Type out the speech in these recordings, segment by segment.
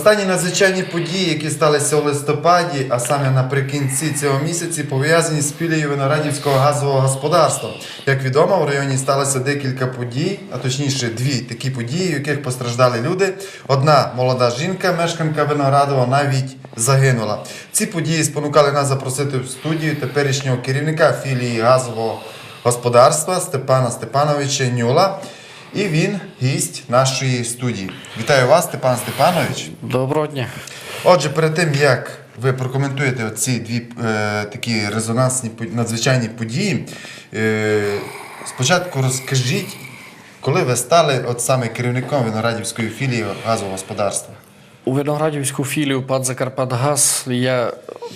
Останні надзвичайні події, які сталися у листопаді, а саме наприкінці цього місяці, пов'язані з філією Виноградівського газового господарства. Як відомо, в районі сталося декілька подій, а точніше дві такі події, в яких постраждали люди. Одна молода жінка, мешканка Виноградова, навіть загинула. Ці події спонукали нас запросити в студію теперішнього керівника філії газового господарства Степана Степановича Нюла. І він гість нашої студії. Вітаю вас, Степан Степанович. Доброго дня. Отже, перед тим як ви прокоментуєте ці дві е, такі резонансні надзвичайні події, е, спочатку розкажіть, коли ви стали от саме керівником Виноградівської філії газового господарства? У Виноградівську філію ПАД «Закарпатгаз» я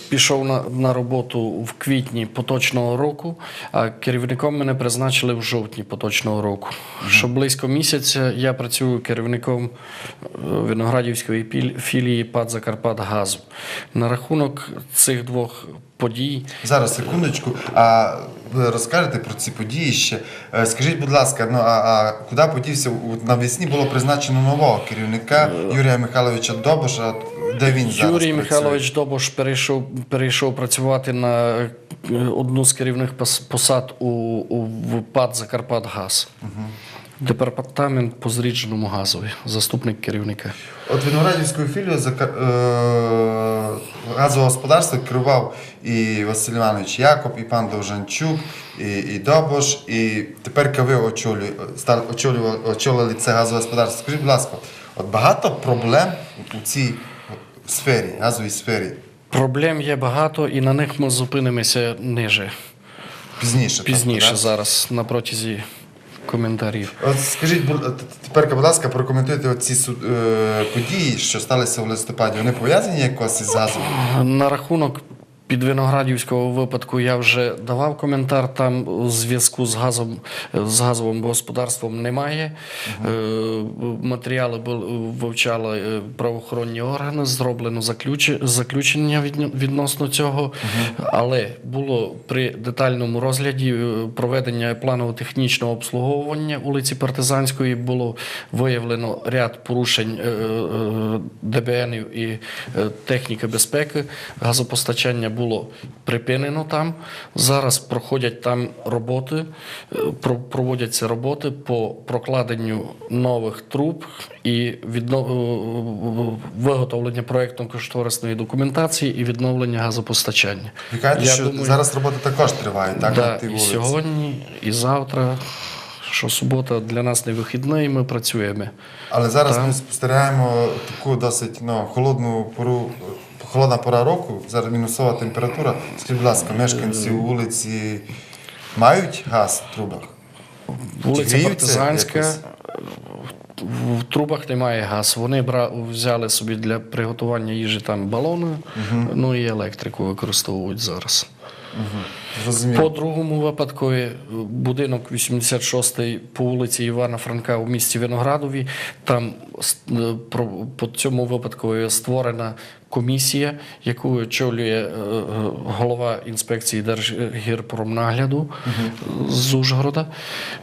пішов на, на роботу в квітні поточного року, а керівником мене призначили в жовтні поточного року. Що близько місяця я працюю керівником е, Виноградівської філії ПАД «Закарпатгазу». На рахунок цих двох подій Зараз секундочку. А ви розкажете про ці події ще? Е, Скажіть, будь ласка, ну а, а куди подівся? Навесні було призначено нового керівника Юрія Михайловича Добоша. Де він зараз? Юрій працює? Михайлович Добош перейшов, перейшов працювати на е, одну з керівних посад у, у ПАД «Закарпатгаз». Департамент по зрідженому газові, заступник керівника. От Виноградівською філією зака- е, газового господарства керував і Василь Іванович Якоб, і пан Довжанчук, і, і Добош, і тепер ви очолює, очолювали, очолили це газове господарство. Скажіть, будь ласка, от багато проблем у цій сфері, газовій сфері Проблем є багато, і на них ми зупинимося ниже, пізніше. пізніше так? зараз на протязі коментарів. От скажіть, будь- тепер, будь ласка, прокоментуйте су- е, події, що сталися в листопаді. Вони пов'язані якось із газом? На рахунок підвиноградівського випадку я вже давав коментар. Там зв'язку з газом з газовим господарством немає. Е, Матеріали вивчали е, правоохоронні органи, зроблено заключення відносно цього. Але було при детальному розгляді е, проведення планово-технічного обслуговування вулиці Партизанської було виявлено ряд порушень ДБНів і техніки безпеки. Газопостачання було припинено там. Зараз проходять там роботи, е, проводяться роботи по прокладенню нових труб і відно- е, виготовлення проєктно-кошторисної документації і відновлення газопостачання. Ви кажете, що думаю- зараз роботи також тривають, так? Да, і сьогодні, і завтра, що субота для нас не вихідний, ми працюємо. Але зараз Так. ми спостерігаємо таку досить ну, холодну пору, холодна пора року, зараз мінусова температура. Скажіть, будь ласка, мешканці вулиці мають газ в трубах? Вулиця Партизанська. В трубах немає газ. Вони бра... взяли собі для приготування їжі там балони, ну і електрику використовують зараз. Зрозуміло. По другому випадку е, будинок 86 по вулиці Івана Франка у місті Виноградові. Там е, по цьому випадку створена комісія, яку очолює е, голова інспекції Держгірпромнагляду з Ужгорода.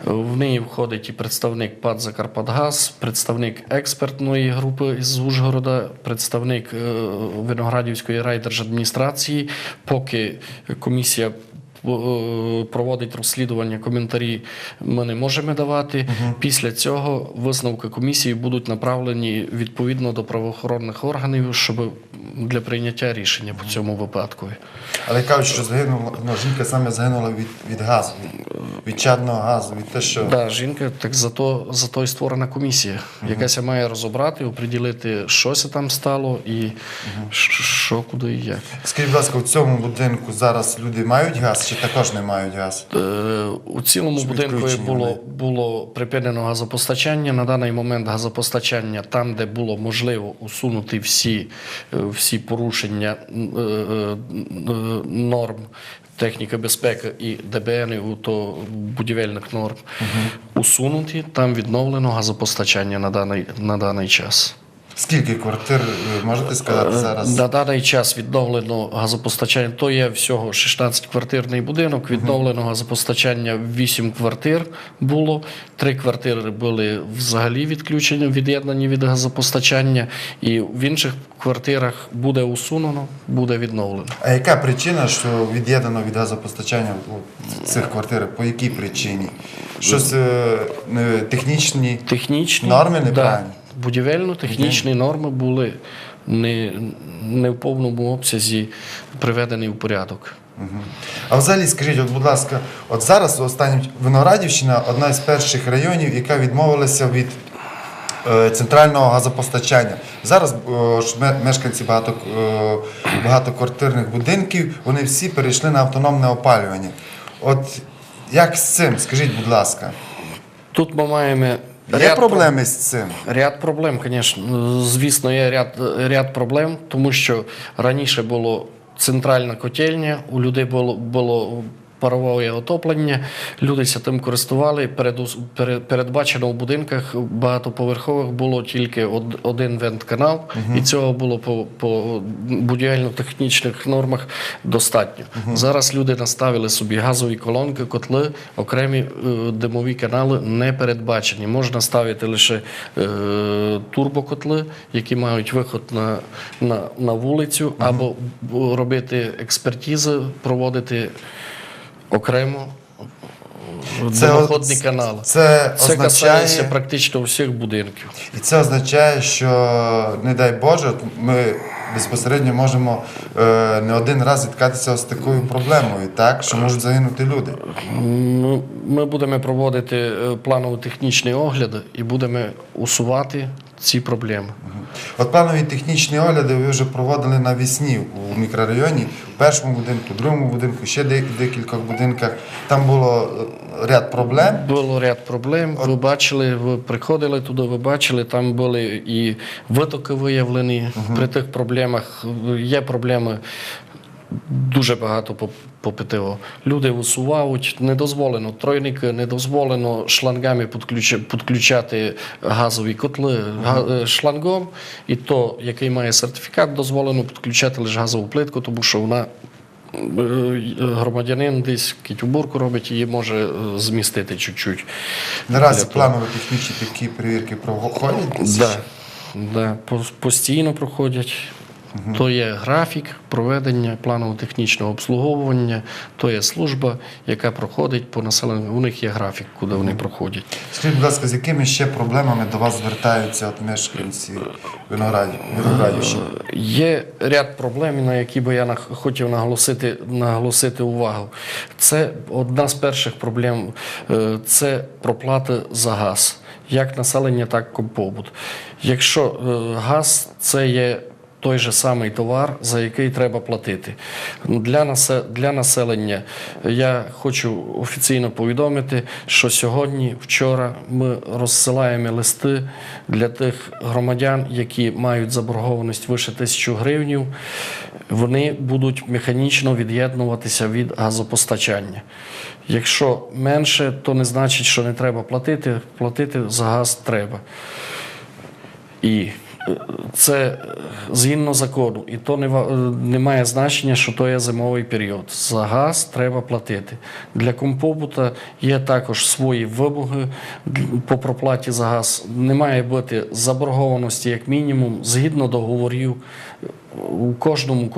В неї входить і представник ПАД «Закарпатгаз», представник експертної групи з Ужгорода, представник Виноградівської райдержадміністрації. Поки комісія проводить розслідування, коментарі ми не можемо давати. Після цього висновки комісії будуть направлені відповідно до правоохоронних органів, щоб для прийняття рішення по цьому випадку. Але кажуть, що загинула, ну, жінка саме загинула від, від газу, від, чадного газу, від те, що. Да, жінка, так зато, зато і створена комісія, яка має розібрати, оприділити, що це там стало і ш- що, куди і як. Скажіть, будь ласка, у цьому будинку зараз люди мають газ чи також не мають газ? Е, У цілому Чи будинку було, було припинено газопостачання. На даний момент газопостачання там, де було можливо усунути всі, е, всі порушення е, е, е, норм техніки безпеки і ДБН, то будівельних норм, усунуті. Там відновлено газопостачання на даний, на даний час. Скільки квартир ви можете сказати зараз? На даний час відновлено газопостачання. То є всього 16-квартирний будинок. Відновлено газопостачання 8 квартир було. Три квартири були взагалі відключені, від'єднані від газопостачання, і в інших квартирах буде усунено, буде відновлено. А яка причина, що від'єднано від газопостачання цих квартирах? По якій причині? Щось е, технічні Технічні Норми да, неправильні? Будівельно-технічні норми були не, не в повному обсязі приведені в порядок. А взагалі скажіть, от, будь ласка, от зараз останнім Виноградівщина одна з перших районів, яка відмовилася від е, центрального газопостачання. Зараз е, мешканці багато, е, багатоквартирних будинків, вони всі перейшли на автономне опалювання. От як з цим? Скажіть, будь ласка, Тут ми маємо є ряд проблеми з цим? Ряд проблем, звісно. Звісно, є ряд, ряд проблем, тому що раніше було центральна котельня, у людей було, було парове отоплення, люди тим користували. Перед, перед, передбачено в будинках багатоповерхових було тільки од, один вентканал, і цього було по, по будівельно-технічних нормах достатньо. Зараз люди наставили собі газові колонки, котли, окремі е, димові канали не передбачені. Можна ставити лише е, турбокотли, які мають виход на, на, на вулицю, або робити експертизи, проводити окремо це- канали. Це, Це означає, касається практично всіх будинків. і це означає, що не дай Боже, ми безпосередньо можемо е, не один раз зіткатися з такою проблемою, так що можуть загинути люди. Ми будемо проводити е, планово-технічний огляд і будемо усувати ці проблеми. От планові технічні огляди ви вже проводили навесні у мікрорайоні, в першому будинку, в другому будинку, ще де- декількох будинках. Там було е, ряд проблем. Було ряд проблем. Ви бачили, ви приходили туди, ви бачили, там були і витоки виявлені. При тих проблемах є проблеми. Дуже багато по, по Люди усувають, не дозволено тройники, не дозволено шлангами підключати газові котли е, шлангом. І то, який має сертифікат, дозволено підключати лише газову плитку, тому що вона е, громадянин десь кітюбурку робить, її може е, змістити чуть-чуть. Наразі того. технічні такі перевірки проходять. Да, да, постійно проходять. То є графік проведення планово-технічного обслуговування, то є служба, яка проходить по населенню. У них є графік, куди вони проходять. Скажіть, будь ласка, з якими ще проблемами до вас звертаються от мешканці Виноградів, Виноградівщини? Є ряд проблем, на які би я хотів наголосити, наголосити увагу. Це одна з перших проблем е, це проплати за газ, як населення, так і побут. Якщо е, газ це є той же самий товар, за який треба платити. Для, населення я хочу офіційно повідомити, що сьогодні, вчора ми розсилаємо листи для тих громадян, які мають заборгованість вище тисячу гривнів. Вони будуть механічно від'єднуватися від газопостачання. Якщо менше, то не значить, що не треба платити. Платити за газ треба. І е, це е, згідно закону, і то не, е, не має значення, що то є зимовий період. За газ треба платити. Для компобута є також свої вимоги по проплаті за газ. Не має бути заборгованості як мінімум згідно договорів. е, У кожному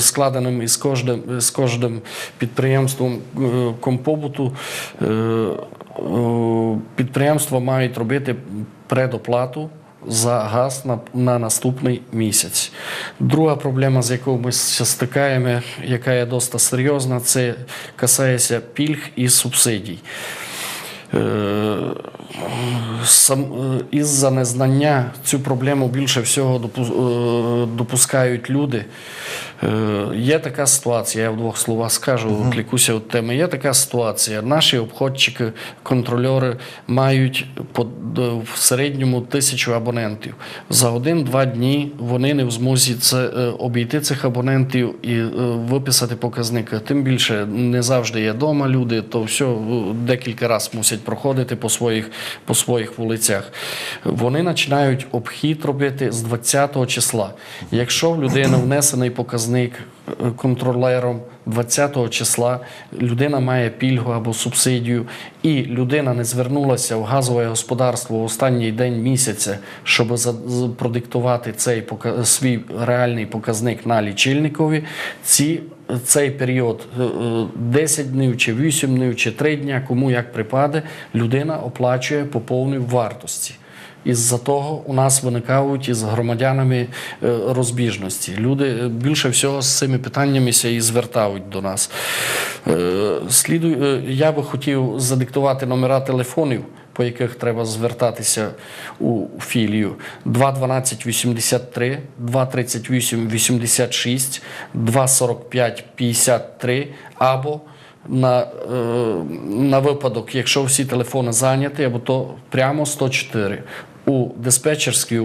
складеним із кожним, з кожним підприємством компобуту підприємства мають робити предоплату за газ на, на наступний місяць. Друга проблема, з якою ми стикаємо, яка є досить серйозна, це касається пільг і субсидій. Е, е, із-за незнання цю проблему більше всього е, допускають люди. Е, Є така ситуація, я в двох словах скажу, uh клікуся від теми. Є така ситуація. Наші обходчики, контрольори мають по, в середньому тисячу абонентів. За один-два дні вони не в змозі це, е, обійти цих абонентів і е, виписати показники. Тим більше не завжди є вдома люди, то все е, декілька разів мусять проходити по своїх, по своїх вулицях. Вони починають обхід робити з 20 числа. Якщо в людини внесений показник е, контролером. 20 числа, людина має пільгу або субсидію, і людина не звернулася в газове господарство в останній день місяця, щоб продиктувати цей свій реальний показник на лічильникові, ці цей період е, е, 10 днів, чи 8 днів, чи 3 дня, кому як припаде, людина оплачує по повній вартості. Із-за того у нас виникають із громадянами е, розбіжності. Люди е, більше всього з цими питаннями і звертають до нас. Е, я би хотів задиктувати номера телефонів, по яких треба звертатися у філію 212 83, 238 86, 245 53 або на, на випадок, якщо всі телефони зайняті, або то прямо 104. У диспетчерській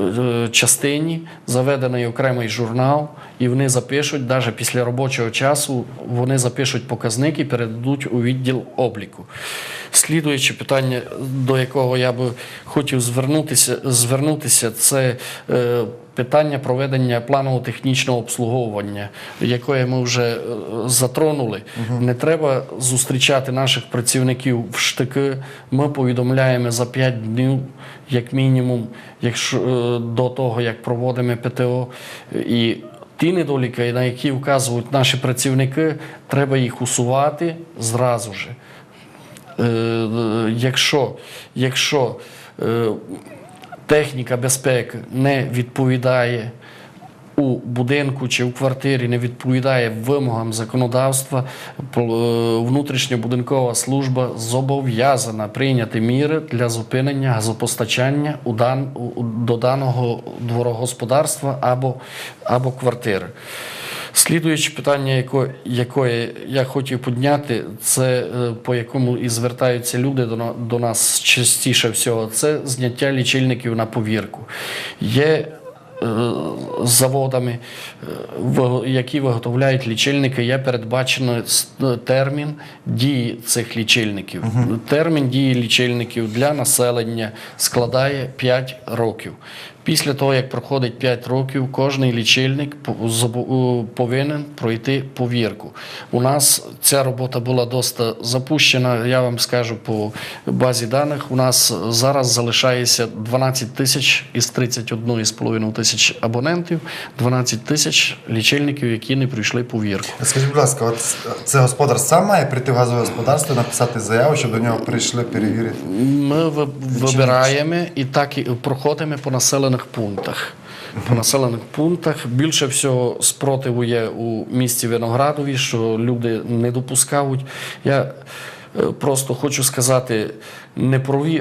е, частині заведений окремий журнал, і вони запишуть, навіть після робочого часу, вони запишуть показники і передадуть у відділ обліку. Слідуюче питання, до якого я би хотів звернутися, звернутися це е, питання проведення планово-технічного обслуговування, яке ми вже е, затронули. Не треба зустрічати наших працівників в штики. Ми повідомляємо за 5 днів, як мінімум, якщо е, до того, як проводимо ПТО. І ті недоліки, на які вказують наші працівники, треба їх усувати зразу же. Е, якщо, якщо е, техніка безпеки не відповідає у будинку чи в квартирі, не відповідає вимогам законодавства, е, внутрішньобудинкова служба зобов'язана прийняти міри для зупинення газопостачання у дан, у- у- до даного дворогосподарства або, або квартири. Слідуюче питання, яко, яке я хотів підняти, це е, по якому і звертаються люди до, до нас частіше всього, це зняття лічильників на повірку. Є е, заводами, е, які виготовляють лічильники, є передбачено термін дії цих лічильників. Термін дії лічильників для населення складає 5 років. Після того, як проходить 5 років, кожний лічильник по- повинен пройти повірку. У нас ця робота була доста запущена. Я вам скажу по базі даних. У нас зараз залишається 12 тисяч із 31,5 тисяч абонентів, 12 тисяч лічильників, які не пройшли повірку. Скажіть, будь ласка, от це господар сам має прийти в газове господарство, написати заяву, щоб до нього прийшли перевірити. Ми вибираємо і так і проходимо по населених пунктах. По населених пунктах більше всього спротиву є у місті Виноградові, що люди не допускають. Я е, просто хочу сказати,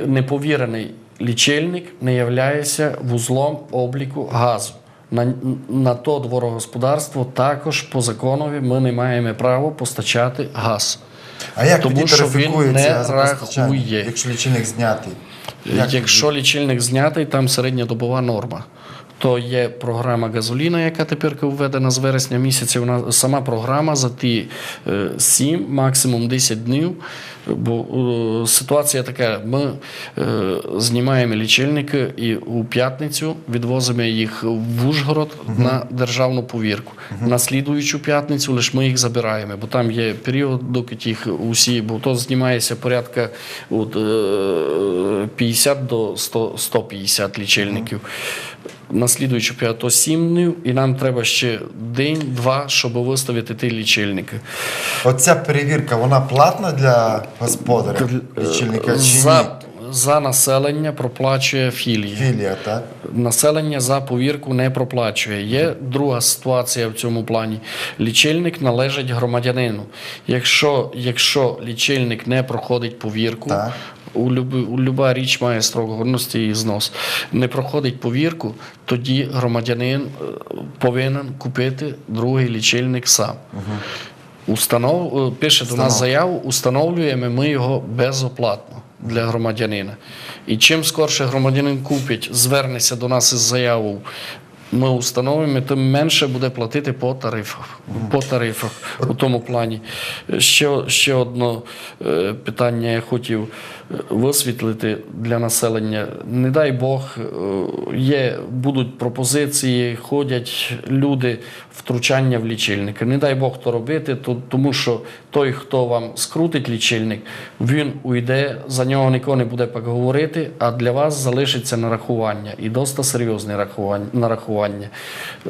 неповірений лічильник не є вузлом обліку газу. На, на то дворогосподарство також по законові ми не маємо права постачати газ. А як Тому тоді що він не рахує. якщо лічильник знятий? Як Якщо лічильник знятий, там середня добова норма. То є програма газоліна, яка тепер введена з вересня місяця. Вона сама програма за ті 7, максимум 10 днів. Бо е, ситуація така: ми е, знімаємо лічильники і у п'ятницю відвозимо їх в Ужгород на державну повірку. На слідуючу п'ятницю лише ми їх забираємо, бо там є період, доки їх усі, бо то знімається порядка от, е, 50 до 100, 150 лічильників. На слідуючу п'яту 7 днів, і нам треба ще день-два, щоб виставити ті лічильники. Оця перевірка, вона платна для господаря лічильника чи За, ні? за населення проплачує філія. Філія, так? Населення за повірку не проплачує. Є друга ситуація в цьому плані. Лічильник належить громадянину. Якщо, якщо лічильник не проходить повірку, Так. У люба річ має строк годності і знос. Не проходить повірку, тоді громадянин е, повинен купити другий лічильник сам. Установ, е, пише до нас заяву, установлюємо ми його безоплатно для громадянина. І чим скорше громадянин купить, звернеться до нас із заявою, ми установимо, тим менше буде платити по тарифах. По тарифах у тому плані. Ще, ще одне е, питання я хотів е, висвітлити для населення. Не дай Бог, е, є, будуть пропозиції, ходять люди втручання в лічильники. Не дай Бог то робити, то, тому що той, хто вам скрутить лічильник, він уйде, за нього ніхто не буде говорити, а для вас залишиться нарахування і досить серйозне рахування- нарахування. Е,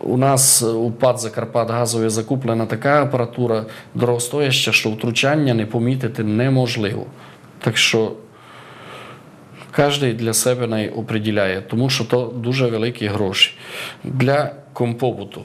У нас у ПАД Закарпат газові закуплена така апаратура дорогостояща, що втручання не помітити неможливо. Так що Кожен для себе най определяє, тому що то дуже великі гроші. Для компобуту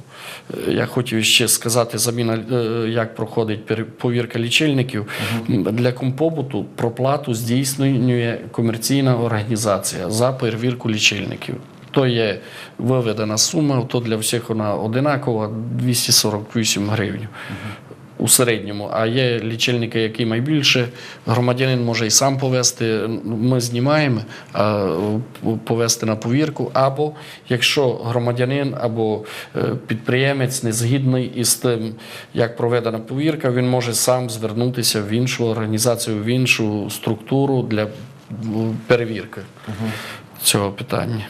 е, я хотів ще сказати, заміна, е, як проходить повірка лічильників. Для компобуту проплату здійснює комерційна організація за перевірку лічильників. То є виведена сума, то для всіх вона одинакова 248 гривень у середньому. А є лічильники, які найбільше. Громадянин може і сам повести. Ми знімаємо, а повести на повірку. Або якщо громадянин або е, підприємець не згідний із тим, як проведена повірка, він може сам звернутися в іншу організацію, в іншу структуру для перевірки цього питання.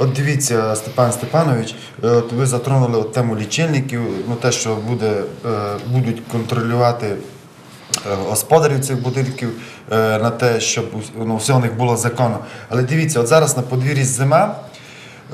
От дивіться, Степан Степанович, е, от ви затронули от тему лічильників, ну те, що буде, е, будуть контролювати е, господарів цих будинків на те, щоб ну, все у них було законно. Але дивіться, от зараз на подвір'ї зима.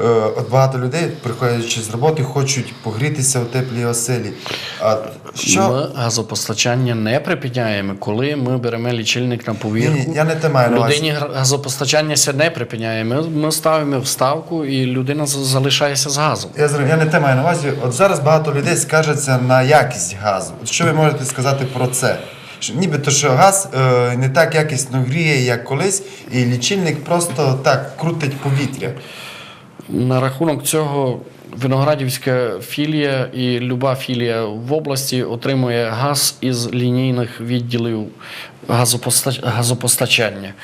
Е, От багато людей, приходячи з роботи, хочуть погрітися у теплій оселі. А що Ми газопостачання не припиняємо, коли ми беремо лічильник на повірку. Ні, я не те маю. Людині газопостачання ся не припиняє. Ми, ми ставимо вставку, і людина залишається з газом. Я, я не те маю на увазі. От зараз багато людей скаржаться на якість газу. От що ви можете сказати про це? Нібито що газ е, не так якісно гріє, як колись, і лічильник просто так крутить повітря. На рахунок цього Виноградівська філія і люба філія в області отримує газ із лінійних відділів газопоста- газопостачання.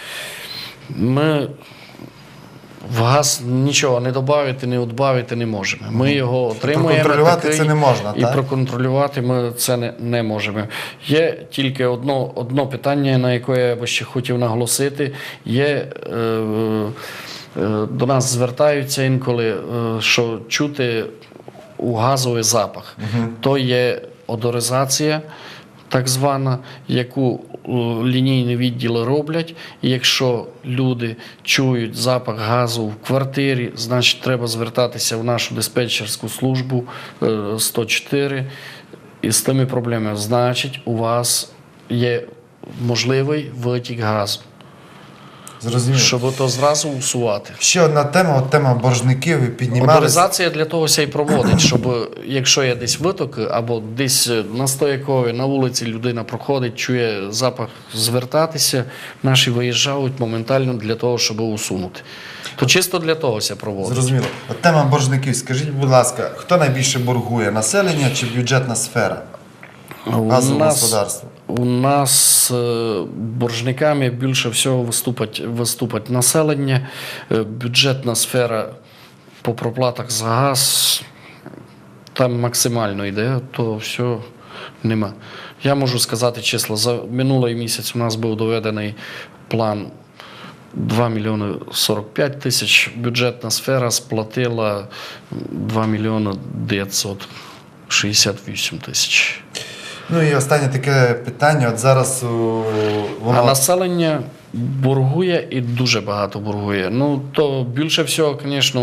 Ми в газ нічого не додати, не відбавити не можемо. Ми його отримуємо. Проконтролювати такий, це не можна, І так? проконтролювати ми це не, не можемо. Є тільки одно, одно питання, на яке я би ще хотів наголосити. Є е, до нас звертаються інколи, е, що чути у газовий запах. То є одоризація. Так звана, яку е, лінійні відділи роблять. І якщо люди чують запах газу в квартирі, значить треба звертатися в нашу диспетчерську службу е, 104 і з тими проблемами. Значить, у вас є можливий витік газу, Зрозуміло. щоб то зразу усувати. Ще одна тема, от тема боржників ви піднімали. Модернізація для того ся і проводить, щоб якщо є десь витоки, або десь на стоякові, на вулиці людина проходить, чує запах звертатися, наші виїжджають моментально для того, щоб усунути. То чисто для того ся проводить. Зрозуміло. От тема боржників. Скажіть, будь ласка, хто найбільше боргує? Населення чи бюджетна сфера? У нас, господарство. у нас е, боржниками більше всього виступать, виступать населення, Е, бюджетна сфера по проплатах за газ там максимально йде, то все нема. Я можу сказати число. За минулий місяць у нас був доведений план 2 мільйони 45 тисяч. Бюджетна сфера сплатила 2 мільйони 968 тисяч. Ну і останнє таке питання. От зараз о, воно А населення боргує і дуже багато боргує. Ну, то більше всього, звісно,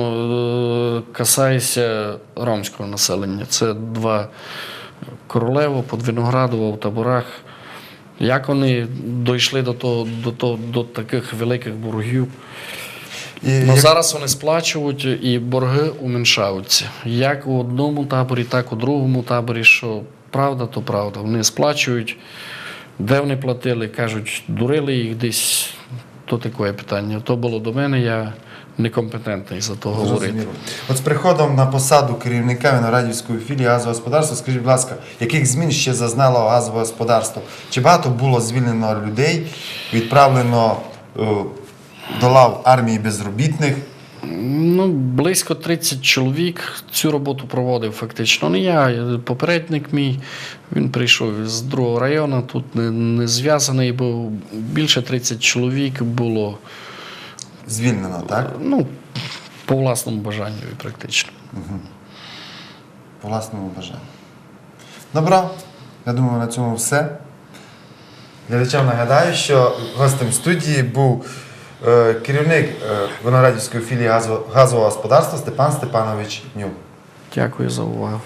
е, касається ромського населення. Це два королево, Подвиноградово в таборах. Як вони дійшли до, того, до, того, до таких великих боргів? і, Ну, як- зараз вони сплачують і борги уменшаються. Як у одному таборі, так у другому таборі. Що правда, то правда. Вони сплачують. Де вони платили? Кажуть, дурили їх десь. То таке питання. То було до мене, я некомпетентний за то говорити. От з приходом на посаду керівника виноградівської філії газового господарства, скажіть, будь ласка, яких змін ще зазнало газове господарство? Чи багато було звільнено людей, відправлено е, до лав армії безробітних? Ну, близько 30 чоловік цю роботу проводив фактично. Не я, попередник мій, він прийшов з другого району, тут не, не зв'язаний був. Більше 30 чоловік було Звільнено, так? ну, по власному бажанню практично. По власному бажанню. Добро, я думаю, на цьому все. Глядачам нагадаю, що гостем студії був керівник е, виноградівської філії газового господарства Степан Степанович Нюк. Дякую за увагу.